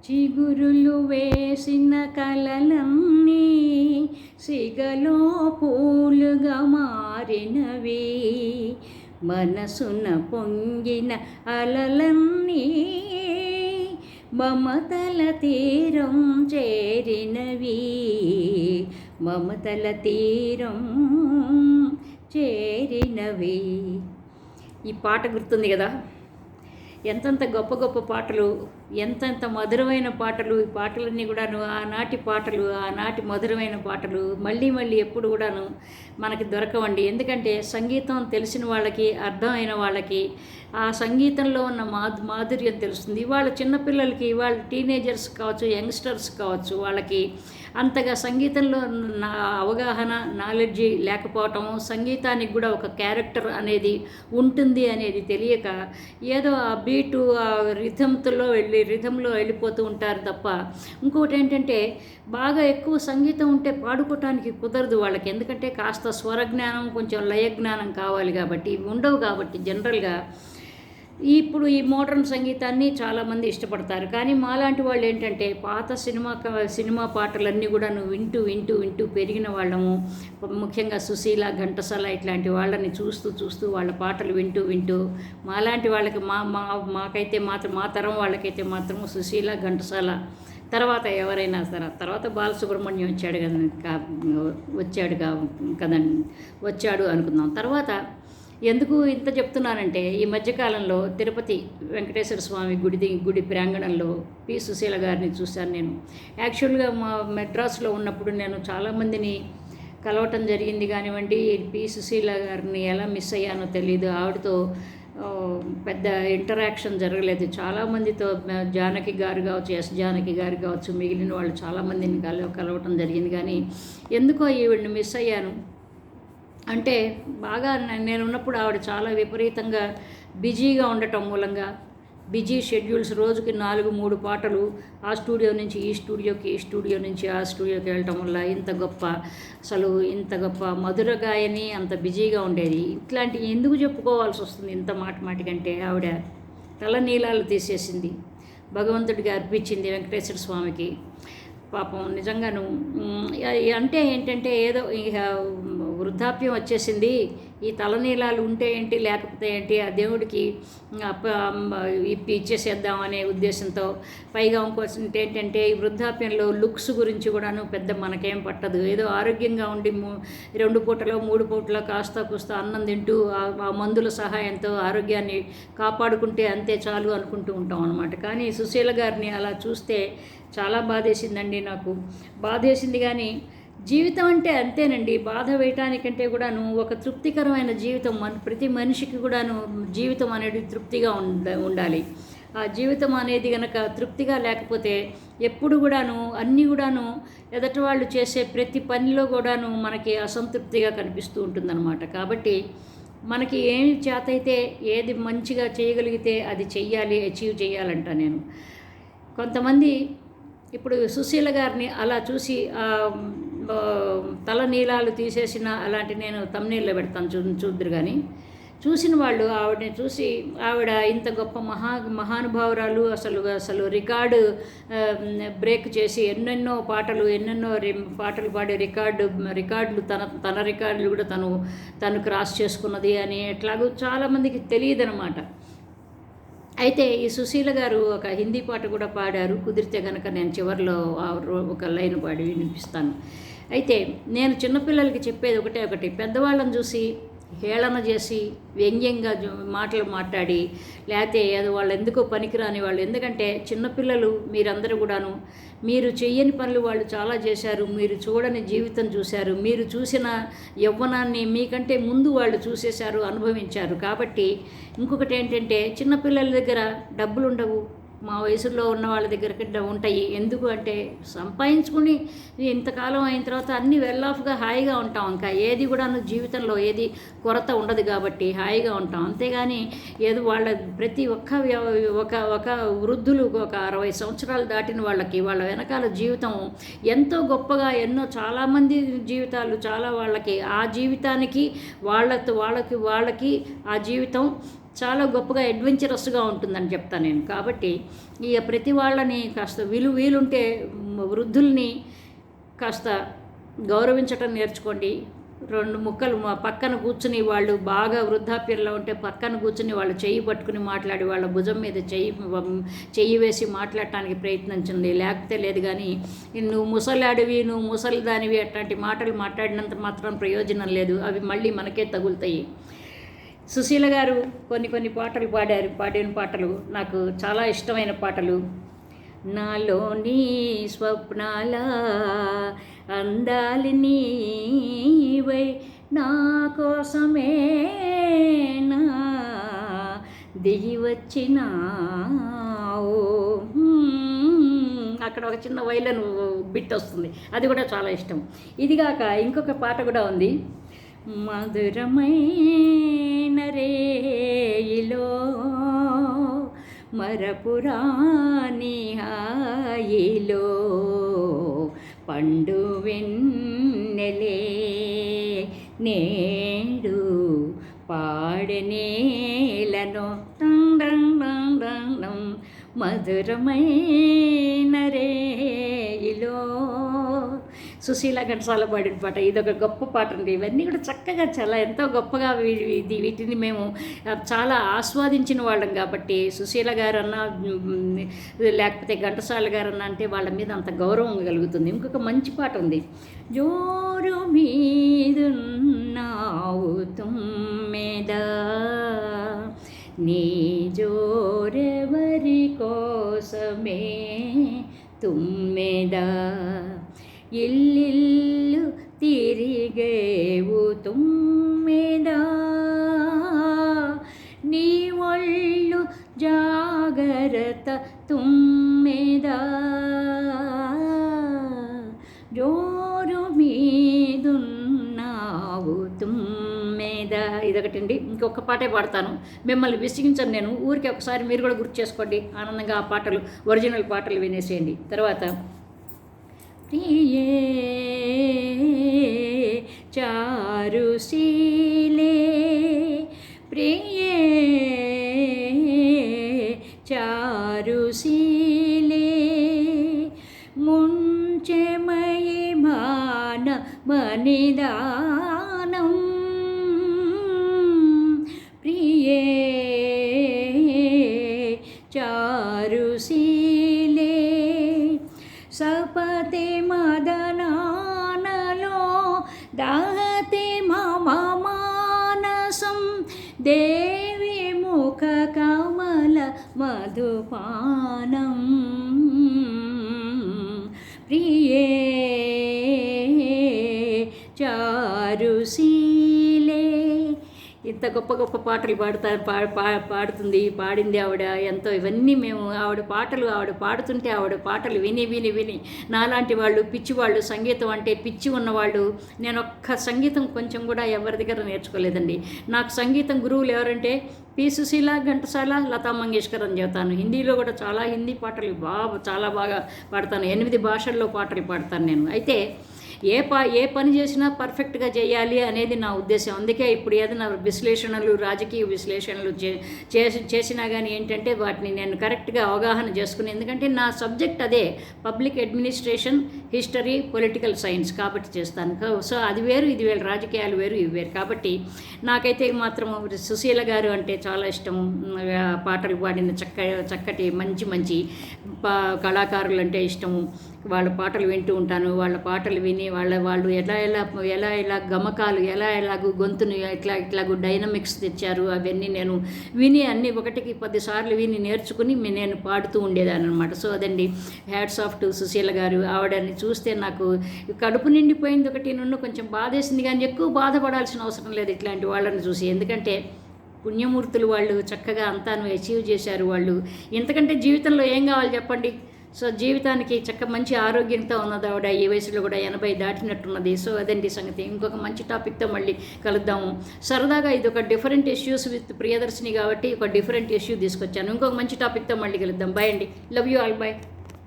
చిగురులు వేసిన కలలన్నీ సిగలో పూలుగా మారినవి. మనసున పొంగిన అలలన్నీ మమతల తీరం చేరినవి. మమతల తీరం చేరినవి. ఈ పాట గుర్తుంది కదా? ఎంతంత గొప్ప గొప్ప పాటలు ఎంతెంత మధురమైన పాటలు ఈ పాటలన్నీ కూడాను ఆనాటి పాటలు ఆనాటి మధురమైన పాటలు మళ్ళీ మళ్ళీ ఎప్పుడు కూడాను మనకి దొరకవండి. ఎందుకంటే సంగీతం తెలిసిన వాళ్ళకి అర్థమైన వాళ్ళకి ఆ సంగీతంలో ఉన్న మాధు మాధుర్యం తెలుస్తుంది. ఇవాళ చిన్నపిల్లలకి ఇవాళ టీనేజర్స్ కావచ్చు యంగ్స్టర్స్ కావచ్చు వాళ్ళకి అంతగా సంగీతంలో నా అవగాహన నాలెడ్జి లేకపోవటం సంగీతానికి కూడా ఒక క్యారెక్టర్ అనేది ఉంటుంది అనేది తెలియక ఏదో ఆ బీటు ఆ రిథంతో వెళ్ళి రిథంలో వెళ్ళిపోతూ ఉంటారు తప్ప ఇంకోటి ఏంటంటే బాగా ఎక్కువ సంగీతం ఉంటే పాడుకోవటానికి కుదరదు వాళ్ళకి. ఎందుకంటే కాస్త స్వరజ్ఞానం కొంచెం లయ జ్ఞానం కావాలి కాబట్టి ఇవి ఉండవు కాబట్టి జనరల్గా ఇప్పుడు ఈ మోడర్న్ సంగీతాన్ని చాలామంది ఇష్టపడతారు. కానీ మాలాంటి వాళ్ళు ఏంటంటే పాత సినిమా క- సినిమా పాటలన్నీ కూడా నువ్వు వింటూ వింటూ వింటూ పెరిగిన వాళ్ళము. ముఖ్యంగా సుశీల ఘంటసాల ఇట్లాంటి వాళ్ళని చూస్తూ చూస్తూ వాళ్ళ పాటలు వింటూ వింటూ మాలాంటి వాళ్ళకి మా మా మాకైతే మాత్రం మా తరం వాళ్ళకైతే మాత్రం సుశీల ఘంటసాల తర్వాత ఎవరైనా సరే తర్వాత బాలసుబ్రహ్మణ్యం వచ్చాడు కదా వచ్చాడు కా కదండి వచ్చాడు అనుకుందాం. తర్వాత ఎందుకు ఇంత చెప్తున్నానంటే ఈ మధ్యకాలంలో తిరుపతి వెంకటేశ్వర స్వామి గుడి గుడి ప్రాంగణంలో పి. సుశీల గారిని చూశాను నేను. యాక్చువల్గా మా మెడ్రాస్లో ఉన్నప్పుడు నేను చాలామందిని కలవటం జరిగింది కానివ్వండి పి. సుశీల గారిని ఎలా మిస్ అయ్యానో తెలియదు ఆవిడతో పెద్ద ఇంటరాక్షన్ జరగలేదు. చాలామందితో జానకి గారు కావచ్చు ఎస్ జానకి గారు కావచ్చు మిగిలిన వాళ్ళు చాలామందిని కల కలవటం జరిగింది కానీ ఎందుకో ఈవిడ్ని మిస్ అయ్యాను. అంటే బాగా నేను ఉన్నప్పుడు ఆవిడ చాలా విపరీతంగా బిజీగా ఉండటం మూలంగా బిజీ షెడ్యూల్స్ రోజుకి నాలుగు మూడు పాటలు ఆ స్టూడియో నుంచి ఈ స్టూడియోకి ఈ స్టూడియో నుంచి ఆ స్టూడియోకి వెళ్ళటం వల్ల ఇంత గొప్ప అసలు ఇంత గొప్ప మధుర గాయని అంత బిజీగా ఉండేది. ఇట్లాంటి ఎందుకు చెప్పుకోవాల్సి వస్తుంది ఇంత మాట మాటికంటే ఆవిడ తల నీలాలు తీసేసింది. భగవంతుడికి అర్పించింది వెంకటేశ్వర స్వామికి. పాపం నిజంగాను అంటే ఏంటంటే ఏదో ఇక వృద్ధాప్యం వచ్చేసింది. ఈ తలనీలాలు ఉంటే ఏంటి లేకపోతే ఏంటి ఆ దేవుడికి అప్ప ఇప్పి ఇచ్చేసేద్దాం అనే ఉద్దేశంతో పైగా ఇంకోటి ఏంటంటే ఈ వృద్ధాప్యంలో లుక్స్ గురించి కూడాను పెద్ద మనకేం పట్టదు. ఏదో ఆరోగ్యంగా ఉండి మూ- రెండు పూటలో మూడు పూటలో కాస్త కూస్త అన్నం తింటూ ఆ- ఆ మందుల సహాయంతో ఆరోగ్యాన్ని కాపాడుకుంటే అంతే చాలు అనుకుంటూ ఉంటాం అనమాట కానీ సుశీల గారిని అలా చూస్తే చాలా బాధేసిందండి నాకు. బాధేసింది కానీ జీవితం అంటే అంతేనండి. బాధ వేయటానికంటే కూడాను ఒక తృప్తికరమైన జీవితం మన ప్రతి మనిషికి కూడాను జీవితం అనేది తృప్తిగా ఉండ ఉండాలి. ఆ జీవితం అనేది గనక తృప్తిగా లేకపోతే ఎప్పుడు కూడాను అన్నీ కూడాను ఎదటి వాళ్ళు చేసే ప్రతి పనిలో కూడాను మనకి అసంతృప్తిగా కనిపిస్తూ ఉంటుందన్నమాట. కాబట్టి మనకి ఏమి చేతైతే ఏది మంచిగా చేయగలిగితే అది చెయ్యాలి అచీవ్ చేయాలంట నేను. కొంతమంది ఇప్పుడు సుశీల గారిని అలా చూసి తల నీలాలు తీసేసిన అలాంటి నేను తమ్నీళ్ళు పెడతాను చూ చూద్దరు కానీ చూసిన వాళ్ళు ఆవిడని చూసి ఆవిడ ఇంత గొప్ప మహా మహానుభావురాలు అసలు అసలు రికార్డు బ్రేక్ చేసి ఎన్నెన్నో పాటలు ఎన్నెన్నో పాటలు పాడే రికార్డు రికార్డులు తన తన రికార్డులు కూడా తను తను క్రాస్ చేసుకున్నది అని ఎట్లాగో చాలామందికి తెలియదనమాట. అయితే ఈ సుశీల గారు ఒక హిందీ పాట కూడా పాడారు. కుదిరితే కనుక నేను చివరిలో ఆ రో- ఒక లైన్ పాడి వినిపిస్తాను. అయితే నేను చిన్నపిల్లలకి చెప్పేది ఒకటే ఒకటి. పెద్దవాళ్ళని చూసి హేళన చేసి వ్యంగ్యంగా మాటలు మాట్లాడి లేకపోతే అది వాళ్ళు ఎందుకో పనికిరాని వాళ్ళు. ఎందుకంటే చిన్నపిల్లలు మీరందరూ కూడాను మీరు చెయ్యని పనులు వాళ్ళు చాలా చేశారు. మీరు చూడని జీవితం చూశారు. మీరు చూసిన యవ్వనాన్ని మీకంటే ముందు వాళ్ళు చూసేశారు అనుభవించారు. కాబట్టి ఇంకొకటి ఏంటంటే చిన్నపిల్లల దగ్గర డబ్బులు ఉండవు మా వయసులో ఉన్న వాళ్ళ దగ్గర ఉంటాయి. ఎందుకు అంటే సంపాదించుకుని ఇంతకాలం అయిన తర్వాత అన్ని వెల్ ఆఫ్గా హాయిగా ఉంటాం ఇంకా. ఏది కూడా జీవితంలో ఏది కొరత ఉండదు కాబట్టి హాయిగా ఉంటాం. అంతేగాని ఏదో వాళ్ళ ప్రతి ఒక్క ఒక ఒక వృద్ధులు ఒక అరవై సంవత్సరాలు దాటిన వాళ్ళకి వాళ్ళ వెనకాల జీవితం ఎంతో గొప్పగా ఎన్నో చాలామంది జీవితాలు చాలా వాళ్ళకి ఆ జీవితానికి వాళ్ళతో వాళ్ళకి వాళ్ళకి ఆ జీవితం చాలా గొప్పగా అడ్వెంచరస్గా ఉంటుందని చెప్తాను నేను. కాబట్టి ఇక ప్రతి వాళ్ళని కాస్త వీలు వీలుంటే వృద్ధుల్ని కాస్త గౌరవించటం నేర్చుకోండి. రెండు ముక్కలు మా పక్కన కూర్చుని వాళ్ళు బాగా వృద్ధాప్యంలో ఉంటే పక్కన కూర్చుని వాళ్ళు చెయ్యి పట్టుకుని మాట్లాడి వాళ్ళ భుజం మీద చెయ్యి చెయ్యి వేసి మాట్లాడటానికి ప్రయత్నించింది లేకపోతే లేదు కానీ నువ్వు ముసలాడివి నువ్వు ముసలిదానివి అట్లాంటి మాటలు మాట్లాడినంత మాత్రం ప్రయోజనం లేదు. అవి మళ్ళీ మనకే తగులుతాయి. సుశీల గారు కొన్ని కొన్ని పాటలు పాడారు పాడిన పాటలు. నాకు చాలా ఇష్టమైన పాటలు. నాలోని స్వప్నాల అందాలి నీవై నా కోసమే నా దిగి వచ్చినావు అక్కడ ఒక చిన్న వైలన్ బిట్ వస్తుంది. అది కూడా చాలా ఇష్టం. ఇది కాక ఇంకొక పాట కూడా ఉంది. మధురమైన రేయిలో మరపురాణి హాయిలో పండు వెన్నెలే నేడు పాడనేలను మధురమైన రేయిలో సుశీల ఘంటసాల పాడిన పాట ఇది ఒక గొప్ప పాట అండి. ఇవన్నీ కూడా చక్కగా చాలా ఎంతో గొప్పగా ఇది వీటిని మేము చాలా ఆస్వాదించిన వాళ్ళం కాబట్టి సుశీల గారన్నా లేకపోతే ఘంటసాల గారన్నా అంటే వాళ్ళ మీద అంత గౌరవం కలుగుతుంది. ఇంకొక మంచి పాట ఉంది. జోరు మీదున్నావు తుమ్మెద నీ జోరెవరి కోసమే తుమ్మెదా. ఇల్లిల్లు తిరిగేవు తుమ్మెదా. నీ ఒళ్ళు జాగ్రత్త తుమ్మెదా. జోరు మీదున్నావు తుమ్మెదా. ఇదొకటండి. ఇంకొక పాటే పాడతాను. మిమ్మల్ని విసిగించను నేను. ఊరికి ఒకసారి మీరు కూడా గుర్తు చేసుకోండి. ఆనందంగా ఆ పాటలు ఒరిజినల్ పాటలు వినేసేయండి. తర్వాత ಪ್ರಿಯೇ ಚಾರು ಶ್ರೀ மதுபானம். பிரியே ఇంత గొప్ప గొప్ప పాటలు పాడుతా పా పా- పాడుతుంది పాడింది ఆవిడ ఎంతో ఇవన్నీ మేము ఆవిడ పాటలు ఆవిడ పాడుతుంటే ఆవిడ పాటలు విని విని విని. నాలాంటి వాళ్ళు పిచ్చి వాళ్ళు సంగీతం అంటే పిచ్చి ఉన్నవాళ్ళు నేను ఒక్క సంగీతం కొంచెం కూడా ఎవరి దగ్గర నేర్చుకోలేదండి. నాకు సంగీతం గురువులు ఎవరంటే పి. సుశీల ఘంటసాల లతా మంగేష్కర్ అని చెబుతాను. హిందీలో కూడా చాలా హిందీ పాటలు బాగా చాలా బాగా పాడతాను. ఎనిమిది భాషల్లో పాటలు పాడతాను నేను. అయితే ఏ పా ఏ పని చేసినా పర్ఫెక్ట్గా చేయాలి అనేది నా ఉద్దేశం. అందుకే ఇప్పుడు ఏదైనా విశ్లేషణలు రాజకీయ విశ్లేషణలు చే చేసి చేసినా కానీ ఏంటంటే వాటిని నేను కరెక్ట్గా అవగాహన చేసుకుని ఎందుకంటే నా సబ్జెక్ట్ అదే public administration history political science కాబట్టి చేస్తాను. సో అది వేరు ఇది వేరు రాజకీయాలు వేరు ఇవి వేరు. కాబట్టి నాకైతే మాత్రం సుశీల గారు అంటే చాలా ఇష్టం. పాటలు పాడిన చక్క చక్కటి మంచి మంచి పా కళాకారులు అంటే ఇష్టము. వాళ్ళ పాటలు వింటూ ఉంటాను వాళ్ళ పాటలు విని వాళ్ళ వాళ్ళు ఎలా ఎలా ఎలా ఎలా గమకాలు ఎలా ఎలాగ గొంతును ఎట్లా ఇట్లాగూ డైనమిక్స్ తెచ్చారు అవన్నీ నేను విని అన్ని ఒకటికి పదిసార్లు విని నేర్చుకుని నేను పాడుతూ ఉండేదాన్ని అనమాట సో అదండి హ్యాట్స్ ఆఫ్ టు సుశీల గారు. ఆవిడని చూస్తే నాకు కడుపు నిండిపోయింది ఒకటి నుండి కొంచెం బాధేసింది కానీ ఎక్కువ బాధపడాల్సిన అవసరం లేదు ఇట్లాంటి వాళ్ళని చూసి. ఎందుకంటే పుణ్యమూర్తులు వాళ్ళు చక్కగా అంతాను అచీవ్ చేశారు వాళ్ళు. ఇంతకంటే జీవితంలో ఏం కావాలి చెప్పండి? సో జీవితానికి చక్క మంచి ఆరోగ్యంతో ఉన్నది ఆవిడ. ఈ వయసులో కూడా ఎనభై దాటినట్టున్నది. సో అదండి సంగతి. ఇంకొక మంచి టాపిక్తో మళ్ళీ కలుద్దాము. సరదాగా ఇది ఒక డిఫరెంట్ ఇష్యూస్ విత్ ప్రియదర్శిని కాబట్టి ఒక డిఫరెంట్ ఇష్యూ తీసుకొచ్చాను. ఇంకొక మంచి టాపిక్తో మళ్ళీ కలుద్దాం. బాయ్ అండి. Love you all bye